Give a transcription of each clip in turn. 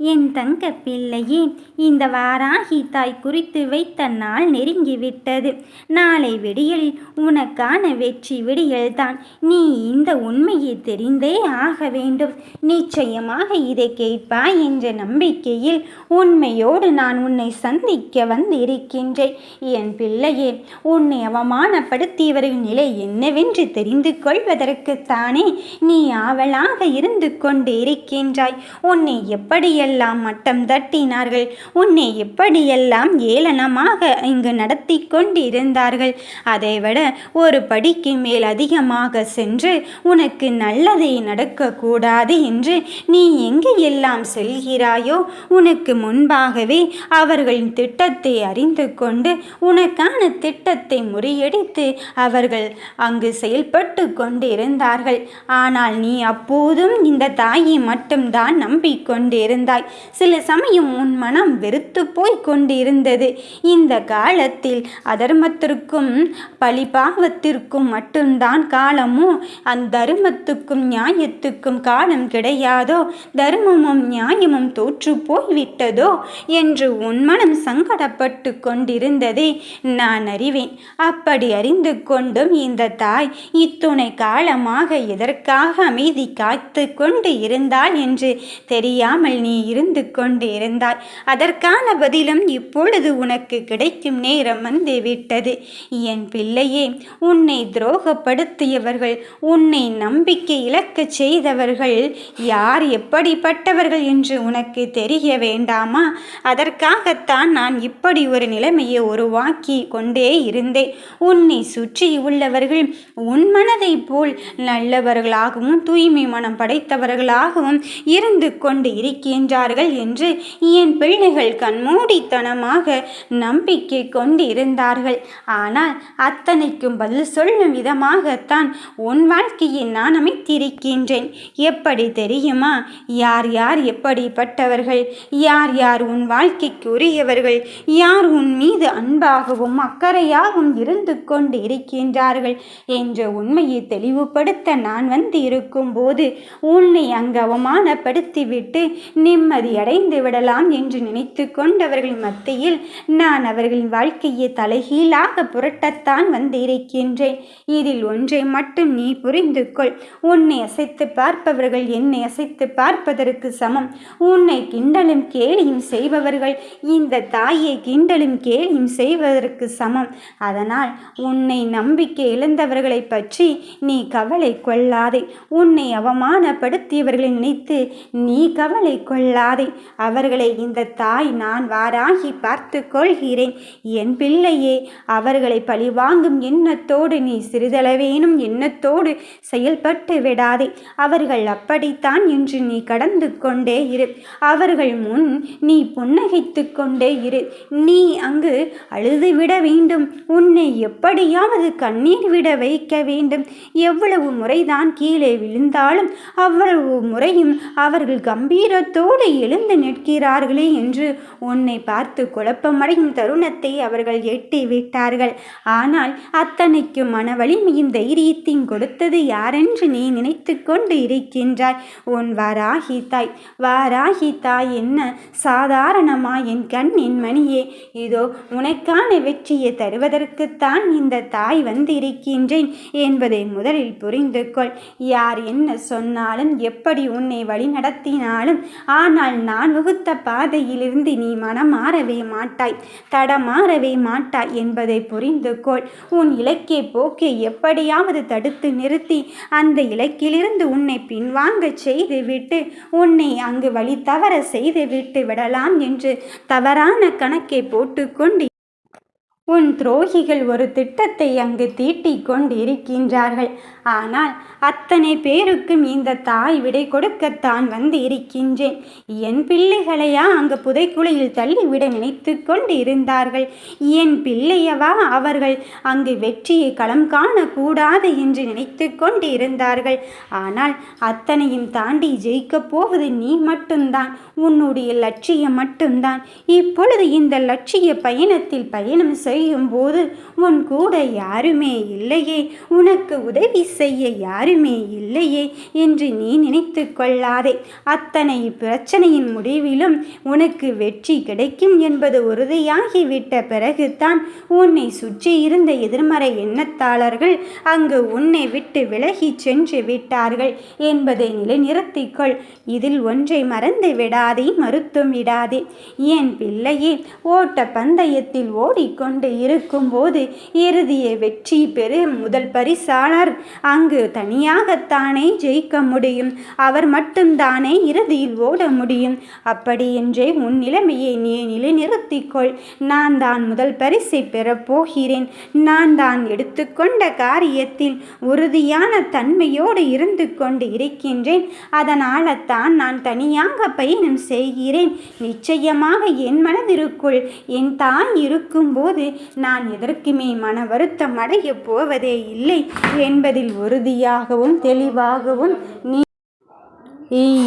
என் தங்க பிள்ளையே இந்த வாராகி தாய் குறித்து வைத்த நாள் நெருங்கிவிட்டது. நாளை விடியல் உனக்கான வெற்றி விடியல்தான். நீ இந்த உண்மையை தெரிந்தே ஆக வேண்டும். நிச்சயமாக இதை கேட்பாய் என்ற நம்பிக்கையில் உண்மையோடு நான் உன்னை சந்திக்க வந்திருக்கின்றேன். என் பிள்ளையே உன்னை அவமானப்படுத்தியவரின் நிலை என்னவென்று தெரிந்து கொள்வதற்குத்தானே நீ ஆவலாக இருந்து கொண்டு இருக்கின்றாய் உன்னை எப்படி எப்படியெல்லாம் மட்டம் தட்டினார்கள். உன்னை எப்படியெல்லாம் ஏளனமாக இங்கு நடத்தி கொண்டிருந்தார்கள். அதைவிட ஒரு படிக்கு மேல் அதிகமாக சென்று உனக்கு நல்லதை நடக்கக்கூடாது என்று நீ எங்கே எல்லாம் செல்கிறாயோ உனக்கு முன்பாகவே அவர்களின் திட்டத்தை அறிந்து கொண்டு உனக்கான திட்டத்தை முறியடித்து அவர்கள் அங்கு செயல்பட்டு கொண்டிருந்தார்கள். ஆனால் நீ அப்போதும் இந்த தாயை மட்டும்தான் நம்பிக்கொண்டிருந்தார் இருந்தாய் சில சமயம் உன் மனம் வெறுத்து போய் கொண்டிருந்தது. இந்த காலத்தில் அதர்மத்திற்கும் பழிபாவத்திற்கும் மட்டும்தான் காலமோ? அந்த தர்மத்துக்கும் நியாயத்துக்கும் காலம் கிடையாதோ? தர்மமும் நியாயமும் தோற்று போய்விட்டதோ? என்று உன் மனம் சங்கடப்பட்டு கொண்டிருந்ததே நான் அறிவேன். அப்படி அறிந்து கொண்டும் இந்த தாய் இத்துணை காலமாக எதற்காக அமைதி காத்து கொண்டு இருந்தாள் என்று தெரியாமல் நீ இருந்து கொண்டு இருந்தாய் அதற்கான பதிலும் இப்பொழுது உனக்கு கிடைக்கும் நேரம் வந்து விட்டது. என் பிள்ளையே உன்னை துரோகப்படுத்தியவர்கள் உன்னை நம்பிக்கை இழக்கச் செய்தவர்கள் யார் எப்படிப்பட்டவர்கள் என்று உனக்கு தெரிய வேண்டாமா? அதற்காகத்தான் நான் இப்படி ஒரு நிலைமையை உருவாக்கி கொண்டே இருந்தேன். உன்னை சுற்றி உள்ளவர்கள் உன் மனதை போல் நல்லவர்களாகவும் தூய்மை மனம் படைத்தவர்களாகவும் இருந்து கொண்டு இருக்கின்ற சென்றார்கள் என்று என் பிள்ளைகள் கண்மூடித்தனமாக நம்பிக்கை கொண்டிருந்தார்கள். ஆனால் அத்தனைக்கும் பதில் சொல்லும் விதமாகத்தான் உன் வாழ்க்கையை நான் அமைத்திருக்கின்றேன். எப்படி தெரியுமா? யார் யார் எப்படிப்பட்டவர்கள்? யார் யார் உன் வாழ்க்கைக்கு உரியவர்கள் யார் உன் மீது அன்பாகவும் அக்கறையாகவும் இருந்து கொண்டு இருக்கின்றார்கள் என்ற உண்மையை தெளிவுபடுத்த நான் வந்து இருக்கும்போது உன்னை அங்கு அவமானப்படுத்திவிட்டு நிம் நிம்மதி அடைந்து விடலாம் என்று நினைத்து கொண்டவர்களின் மத்தியில் நான் அவர்களின் வாழ்க்கையை தலைகீழாக புரட்டத்தான் வந்திருக்கின்றேன் இதில் ஒன்றை மட்டும் நீ புரிந்து கொள். உன்னை அசைத்து பார்ப்பவர்கள் என்னை அசைத்து பார்ப்பதற்கு சமம். உன்னை கிண்டலும் கேலியும் செய்பவர்கள் இந்த தாயை கிண்டலும் கேலியும் செய்வதற்கு சமம். அதனால் உன்னை நம்பிக்கை இழந்தவர்களை பற்றி நீ கவலை கொள்ளாதே. உன்னை அவமானப்படுத்தியவர்களை நினைத்து நீ கவலை கொள்ள கொள்ளாதே. அவர்களை இந்த தாய் நான் வாராகி பார்த்து கொள்கிறேன். என் பிள்ளையே அவர்களை பழிவாங்கும் எண்ணத்தோடு நீ சிறிதளவேனும் எண்ணத்தோடு செயல்பட்டு விடாதே. அவர்கள் அப்படித்தான் என்று நீ கடந்து கொண்டே இரு. அவர்கள் முன் நீ புன்னகைத்து கொண்டே இரு. நீ அங்கு அழுதுவிட வேண்டும். உன்னை எப்படியாவது கண்ணீர் விட வைக்க வேண்டும். எவ்வளவு முறைதான் கீழே விழுந்தாலும் அவ்வளவு முறையும் அவர்கள் கம்பீரத்தோடு கூட எழுந்து நிற்கிறார்களே என்று உன்னை பார்த்து குழப்பமடையும் தருணத்தை அவர்கள் எட்டி விட்டார்கள் ஆனால் அத்தனைக்கு மன வலிமையும் தைரியத்தையும் கொடுத்தது யாரென்று நீ நினைத்து கொண்டு இருக்கின்றாய்? உன் வாராகி தாய் வாராகி தாய் என்ன சாதாரணமா என் கண் என் மணியே? இதோ உனக்கான வெற்றியை தருவதற்குத்தான் இந்த தாய் வந்து இருக்கின்றேன் என்பதை முதலில் புரிந்து கொள் யார் என்ன சொன்னாலும் எப்படி உன்னை வழி நடத்தினாலும் ஆனால் ஆனால் நான் வகுத்த பாதையிலிருந்து நீ மனம் மாறவே மாட்டாய். தடமாறவே மாட்டாய் என்பதை புரிந்து கொள். உன் இலக்கே போக்கை எப்படியாவது தடுத்து நிறுத்தி அந்த இலக்கிலிருந்து உன்னை பின்வாங்க செய்துவிட்டு உன்னை அங்கு வழி தவற செய்துவிட்டு விடலாம் என்று தவறான கணக்கை போட்டுக்கொண்டு உன் துரோகிகள் ஒரு திட்டத்தை அங்கு தீட்டிக் கொண்டிருக்கின்றார்கள். ஆனால் அத்தனை பேருக்கும் இந்த தாய் விடை கொடுக்கத்தான் வந்து இருக்கின்றேன். என் பிள்ளைகளையா அங்கு புதைக்குழியில் தள்ளிவிட நினைத்து கொண்டு இருந்தார்கள் என் பிள்ளையவா அவர்கள் அங்கு வெற்றியை களம் காணக்கூடாது என்று நினைத்து கொண்டு இருந்தார்கள் ஆனால் அத்தனையும் தாண்டி ஜெயிக்கப் போவது நீ மட்டும்தான் உன்னுடைய லட்சியம் மட்டும்தான். இப்பொழுது இந்த லட்சிய பயணத்தில் பயணம் செய் செய்யும் போது உன் கூட யாருமே இல்லையே உனக்கு உதவி செய்ய யாருமே இல்லையே என்று நீ நினைத்து கொள்ளாதே. அத்தனை பிரச்சனையின் முடிவிலும் உனக்கு வெற்றி கிடைக்கும் என்பது உறுதியாகிவிட்ட பிறகுதான் உன்னை சுற்றி இருந்த எதிர்மறை எண்ணத்தாளர்கள் அங்கு உன்னை விட்டு விலகி சென்று விட்டார்கள் என்பதை நிலைநிறுத்திக்கொள் இதில் ஒன்றை மறந்து விடாதே மறுத்தும் விடாதே. என் பிள்ளையே ஓட்ட பந்தயத்தில் ஓடிக்கொண்டு இருக்கும்போது இறுதிய வெற்றி பெறு முதல் பரிசாளர். அங்கு தனியாகத்தானே ஜெயிக்க முடியும். அவர் மட்டும்தானே இறுதியில் ஓட முடியும். அப்படியென்றே உன் நிலைமையை நீ நிலைநிறுத்திக்கொள். நான் தான் முதல் பரிசை பெறப்போகிறேன் நான் தான் எடுத்துக்கொண்ட காரியத்தில் உறுதியான தன்மையோடு இருந்து கொண்டு இருக்கின்றேன். அதனால் தான் நான் தனியாக பயணம் செய்கிறேன். நிச்சயமாக என் மனதிற்குள் என் தாய் இருக்கும்போது நான் எதற்குமே மன வருத்தம் அடையப் போவதே இல்லை என்பதில் உறுதியாகவும் தெளிவாகவும் நீ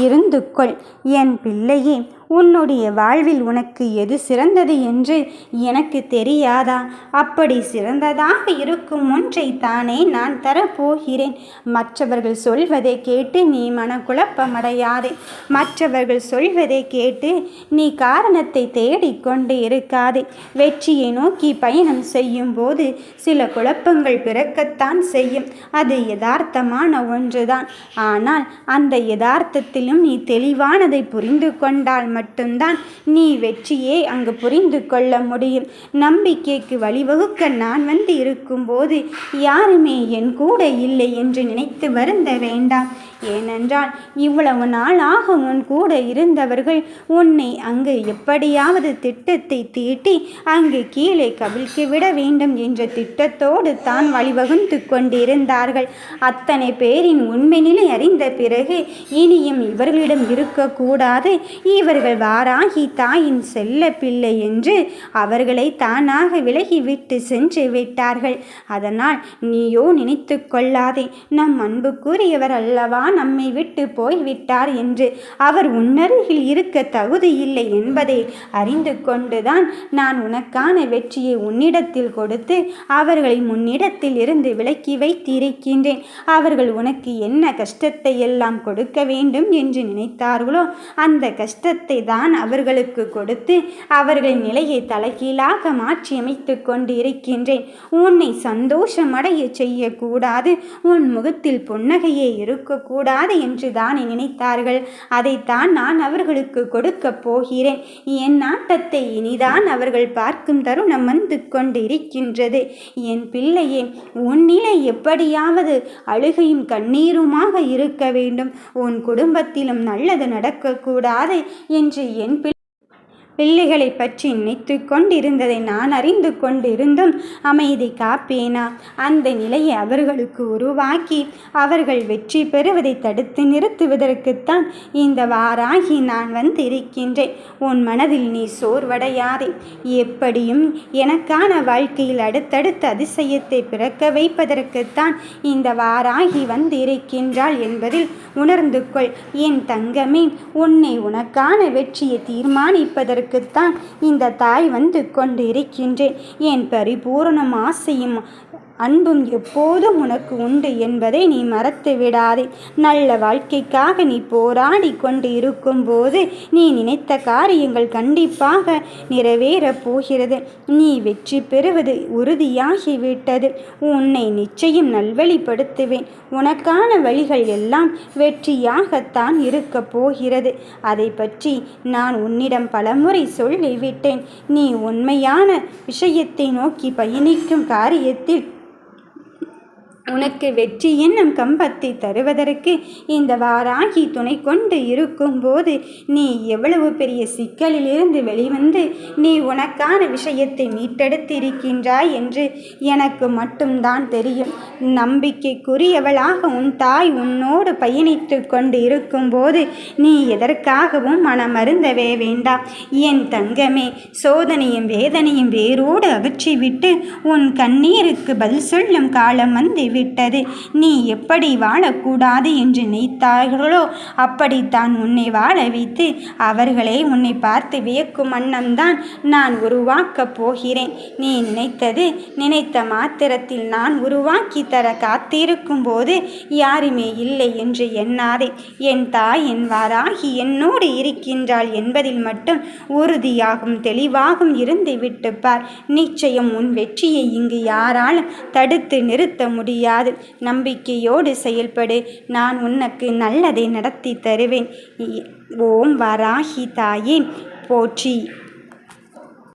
இருந்து கொள். என் பிள்ளையே உன்னுடைய வாழ்வில் உனக்கு எது சிறந்தது என்று எனக்கு தெரியாதா? அப்படி சிறந்ததாக இருக்கும் ஒன்றை தானே நான் தரப்போகிறேன். மற்றவர்கள் சொல்வதை கேட்டு நீ மனக்குழப்பமடையாதே. மற்றவர்கள் சொல்வதை கேட்டு நீ காரணத்தை தேடிக்கொண்டு இருக்காதே. வெற்றியை நோக்கி பயணம் செய்யும் போது சில குழப்பங்கள் பிறக்கத்தான் செய்யும். அது யதார்த்தமான ஒன்றுதான். ஆனால் அந்த யதார்த்தத்திலும் நீ தெளிவானதை புரிந்து கொண்டால் மட்டும்தான் நீ வெற்றியே அங்கு புரிந்து கொள்ள முடியும். நம்பிக்கைக்கு வழிவகுக்க நான் வந்து இருக்கும்போது யாருமே என் கூட இல்லை என்று நினைத்து வருந்த வேண்டாம். ஏனென்றால் இவ்வளவு நாளாக உன் கூட இருந்தவர்கள் உன்னை அங்கு எப்படியாவது திட்டத்தை தீட்டி அங்கு கீழே கவிழ்க்கு விட வேண்டும் என்ற திட்டத்தோடு தான் வழிவகுத்து கொண்டிருந்தார்கள். அத்தனை பேரின் உண்மை நிலை அறிந்த பிறகு இனியும் இவர்களிடம் இருக்கக்கூடாது. இவர்கள் வாராகி தாயின் செல்ல பிள்ளை என்று அவர்களை தானாக விலகிவிட்டு சென்று விட்டார்கள். அதனால் நீயோ நினைத்து கொள்ளாதே. நம் அன்புக்குரியவர் அல்லவா? நம்மை விட்டு போய்விட்டார் என்று அவர் உன்னருகில் இருக்க தகுதியில்லை என்பதை அறிந்து கொண்டுதான் நான் உனக்கான வெற்றியை உன்னிடத்தில் கொடுத்து அவர்களை முன்னிடத்தில் இருந்து விலக்கி வைத்திருக்கின்றேன். அவர்கள் உனக்கு என்ன கஷ்டத்தை எல்லாம் கொடுக்க வேண்டும் என்று நினைத்தார்களோ அந்த கஷ்டத்தை தான் அவர்களுக்கு கொடுத்து அவர்களின் நிலையை தலைகீழாக மாற்றியமைத்து கொண்டு இருக்கின்றேன் உன்னை சந்தோஷமடைய செய்யக்கூடாது. உன் முகத்தில் புன்னகையே இருக்கக்கூடாது. கூடாது என்று தானே நினைத்தார்கள். அதைத்தான் நான் அவர்களுக்கு கொடுக்கப் போகிறேன். என் நாட்டத்தை இனிதான் அவர்கள் பார்க்கும் தருணம் வந்து கொண்டிருக்கின்றது. என் பிள்ளையே உன் நிலை எப்படியாவது அழுகையும் கண்ணீருமாக இருக்க வேண்டும். உன் குடும்பத்திலும் நல்லது நடக்கக்கூடாது என்று என் பிள்ளை பிள்ளைகளை பற்றி நினைத்து கொண்டிருந்ததை நான் அறிந்து கொண்டிருந்தும் அமைதி காப்பேனா? அந்த நிலையை அவர்களுக்கு உருவாக்கி அவர்கள் வெற்றி பெறுவதை தடுத்து நிறுத்துவதற்குத்தான் இந்த வாராகி நான் வந்திருக்கின்றேன். உன் மனதில் நீ சோர்வடையாதே. எப்படியும் எனக்கான வாழ்க்கையில் அடுத்தடுத்த அதிசயத்தை பிறக்க வைப்பதற்குத்தான் இந்த வாராகி வந்திருக்கின்றாள் என்பதில் உணர்ந்து கொள். என் தங்கமே உன்னை உனக்கான வெற்றியை தீர்மானிப்பதற்கு தான் இந்த தாய் வந்து கொண்டு இருக்கின்றேன் என் பரிபூரணம் ஆசையும் அன்பும் எப்போதும் உனக்கு உண்டு என்பதை நீ மறத்து விடாதே. நல்ல வாழ்க்கைக்காக நீ போராடி கொண்டு இருக்கும்போது நீ நினைத்த காரியங்கள் கண்டிப்பாக நிறைவேறப் போகிறது. நீ வெற்றி பெறுவது உறுதியாகிவிட்டது. உன்னை நிச்சயம் நல்வழிப்படுத்துவேன். உனக்கான வழிகள் எல்லாம் வெற்றியாகத்தான் இருக்கப் போகிறது. அதை பற்றி நான் உன்னிடம் பலமுறை சொல்லிவிட்டேன். நீ உண்மையான விஷயத்தை நோக்கி பயணிக்கும் காரியத்தில் உனக்கு வெற்றி என்னும் கம்பத்தை தருவதற்கு இந்த வாராகி துணை கொண்டு இருக்கும்போது நீ எவ்வளவு பெரிய சிக்கலிலிருந்து வெளிவந்து நீ உனக்கான விஷயத்தை மீட்டெடுத்திருக்கின்றாய் என்று எனக்கு மட்டும்தான் தெரியும். நம்பிக்கைக்குரியவளாக உன் தாய் உன்னோடு பயணித்து கொண்டு இருக்கும்போது நீ எதற்காகவும் மனமருந்தவே வேண்டாம். என் தங்கமே சோதனையும் வேதனையும் வேரோடு அகற்றிவிட்டு உன் கண்ணீருக்கு பதில் சொல்லும் காலம் வந்து விட்டது நீ எப்படி வாழக்கூடாது என்று நினைத்தார்களோ அப்படித்தான் உன்னை வாழ வைத்து அவர்களே உன்னை பார்த்து வியக்கும் வண்ணம்தான் நான் உருவாக்கப் போகிறேன். நீ நினைத்தது நினைத்த மாத்திரத்தில் நான் உருவாக்கி தர காத்திருக்கும் போது யாருமே இல்லை என்று எண்ணாதே. என் தாய் என் வாராகி என்னோடு இருக்கின்றாள் என்பதில் மட்டும் உறுதியாகும் தெளிவாகும் இருந்து விட்டு பார். நிச்சயம் உன் வெற்றியை இங்கு யாராலும் தடுத்து நிறுத்த முடியாது. முடியாது. நம்பிக்கையோடு செயல்படு. நான் உனக்கு நல்லதை நடத்தி தருவேன். ஓம் வராகி தாயே. போற்றி.